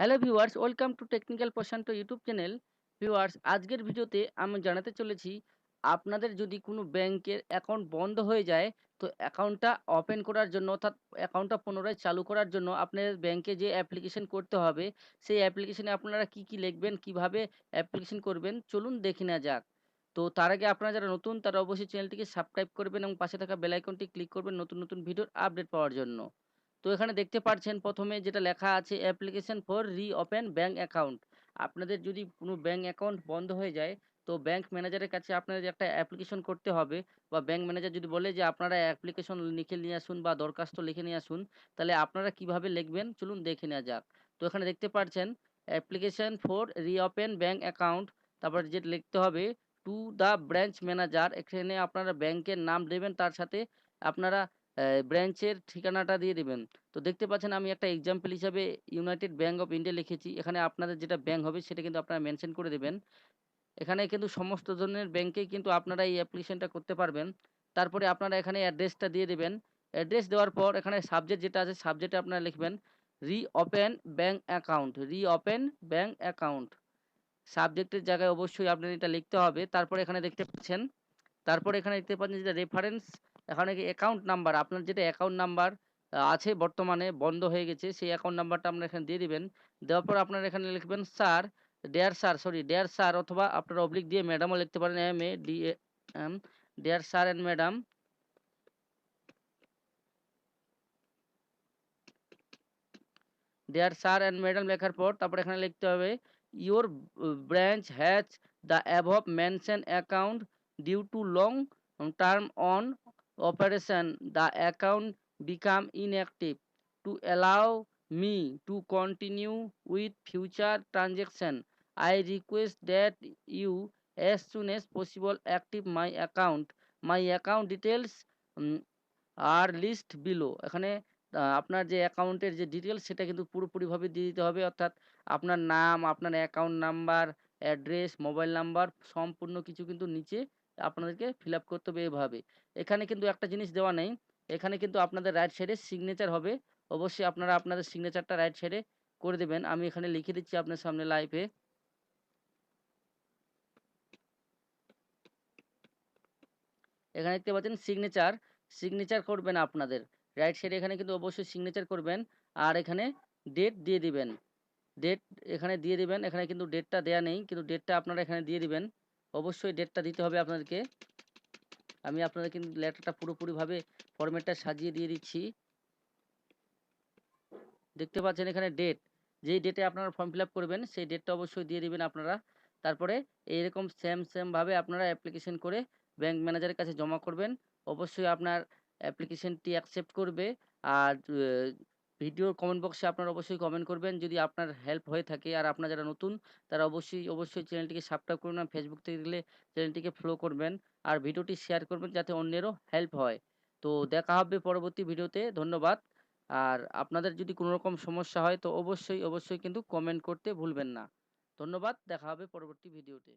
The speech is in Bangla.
Hello viewers welcome to technical Prashant YouTube channel viewers আজকের ভিডিওতে আমি জানাতে চলেছি, আপনাদের যদি কোনো ব্যাংকের অ্যাকাউন্ট বন্ধ হয়ে যায়, তো অ্যাকাউন্টটা ওপেন করার জন্য, অর্থাৎ অ্যাকাউন্টটা পুনরায় চালু করার জন্য আপনাদের ব্যাংকে যে অ্যাপ্লিকেশন করতে হবে, সেই অ্যাপ্লিকেশনে আপনারা কি কি লিখবেন, কীভাবে অ্যাপ্লিকেশন করবেন, চলুন দেখে নেওয়া যাক। তো তার আগে আপনারা যারা নতুন, তারা অবশ্যই চ্যানেলটিকে সাবস্ক্রাইব করবেন এবং পাশে থাকা বেল আইকনটি ক্লিক করবেন নতুন নতুন ভিডিওর আপডেট পাওয়ার জন্য। তো এখানে দেখতে পাচ্ছেন প্রথমে যেটা লেখা আছে application for reopen bank account আপনাদের যদি কোনো ব্যাঙ্ক অ্যাকাউন্ট বন্ধ হয়ে যায়, তো ব্যাঙ্ক ম্যানেজারের কাছে আপনাদের একটা অ্যাপ্লিকেশন করতে হবে। বা ব্যাঙ্ক ম্যানেজার যদি বলে যে, আপনারা অ্যাপ্লিকেশন লিখে নিয়ে আসুন বা দরখাস্ত লিখে নিয়ে আসুন, তাহলে আপনারা কীভাবে লিখবেন? চলুন দেখে নেওয়া যাক। তো এখানে দেখতে পাচ্ছেন application for reopen bank account তারপর যেটা লিখতে হবে টু দ্য ব্রাঞ্চ ম্যানেজার এখানে আপনারা ব্যাংকের নাম দেবেন, তার সাথে আপনারা ব্রাঞ্চের ঠিকানাটা দিয়ে দেবেন। তো দেখতে পাচ্ছেন আমি একটা এক্সাম্পল হিসাবে ইউনাইটেড ব্যাঙ্ক অফ ইন্ডিয়া লিখেছি। এখানে আপনাদের যেটা ব্যাঙ্ক হবে সেটা কিন্তু আপনারা মেনশন করে দেবেন। এখানে কিন্তু সমস্ত ধরনের ব্যাংকেই কিন্তু আপনারা এই অ্যাপ্লিকেশনটা করতে পারবেন। তারপরে আপনারা এখানে অ্যাড্রেসটা দিয়ে দেবেন। অ্যাড্রেস দেওয়ার পর এখানে সাবজেক্ট যেটা আছে সাবজেক্টে আপনারা লিখবেন reopen bank account reopen bank account সাবজেক্টের জায়গায় অবশ্যই আপনার এটা লিখতে হবে। তারপরে এখানে দেখতে পাচ্ছেন, তারপরে এখানে দেখতে পাচ্ছেন যেটা রেফারেন্স এখানে কি অ্যাকাউন্ট নাম্বার আপনার যেটা অ্যাকাউন্ট নাম্বার আছে বর্তমানে, বন্ধ হয়ে গেছে, সেই অ্যাকাউন্ট নাম্বারটা আপনারা এখানে দিয়ে দিবেন। দেওয়ার পর আপনারা এখানে লিখবেন sir dear sir sorry dear sir অথবা আপনারা অবলিক দিয়ে ম্যাডামও লিখতে পারেন M A D M dear sir and madam dear sir and madam লেখার পর তারপর এখানে লিখতে হবে your branch has the above mention account due to long term on operation the account become inactive to allow me to continue with future transaction i request that you as soon as possible active my account my account details um, are list below এখানে আপনার যে অ্যাকাউন্টের যে ডিটেলস সেটা কিন্তু পুরোপুরিভাবে দিয়ে দিতে হবে অর্থাৎ আপনার নাম আপনার account number address mobile number সম্পূর্ণ কিছু কিন্তু নিচে আপনাদেরকে ফিল করতে হবে এভাবে। এখানে কিন্তু একটা জিনিস দেওয়া নেই। এখানে কিন্তু আপনাদের রাইট সাইডে সিগনেচার হবে। অবশ্যই আপনারা আপনাদের সিগনেচারটা রাইট সাইডে করে দেবেন। আমি এখানে লিখে দিচ্ছি আপনার সামনে লাইভে এখানে দেখতে পাচ্ছেন সিগনেচার সিগনেচার করবেন আপনাদের। রাইট সাইডে এখানে কিন্তু অবশ্যই সিগনেচার করবেন। আর এখানে ডেট দিয়ে দিবেন। ডেট এখানে দিয়ে দিবেন। এখানে কিন্তু ডেটটা দেয়া নেই, কিন্তু ডেটটা আপনারা এখানে দিয়ে দিবেন। অবশ্যই ডেটটা দিতে হবে আপনাদেরকে। আমি আপনাদের কিন্তু লেটারটা পুরোপুরিভাবে ফরম্যাটটা সাজিয়ে দিয়ে দিচ্ছি। দেখতে পাচ্ছেন এখানে ডেট যেই ডেটে আপনারা ফর্ম ফিল করবেন, সেই ডেটটা অবশ্যই দিয়ে দিবেন আপনারা। তারপরে এইরকম সেম সেমভাবে আপনারা অ্যাপ্লিকেশন করে ব্যাংক ম্যানেজারের কাছে জমা করবেন। অবশ্যই আপনার অ্যাপ্লিকেশনটি অ্যাকসেপ্ট করবে। আর ভিডিওর কমেন্ট বক্সে আপনারা অবশ্যই কমেন্ট করবেন। যদি আপনার হেল্প হয়ে থাকে আর আপনারা যারা নতুন, তারা অবশ্যই অবশ্যই চ্যানেলটিকে সাবস্ক্রাইব আর ফেসবুক থেকে গেলে চ্যানেলটিকে ফলো করবেন আর ভিডিওটি শেয়ার করবেন যাতে অন্যেরও হেল্প হয়। তো দেখা হবে পরবর্তী ভিডিওতে। ধন্যবাদ। আর আপনাদের যদি কোনো রকম সমস্যা হয় তো অবশ্যই অবশ্যই কিন্তু কমেন্ট করতে ভুলবেন না। ধন্যবাদ। দেখা হবে পরবর্তী ভিডিওতে।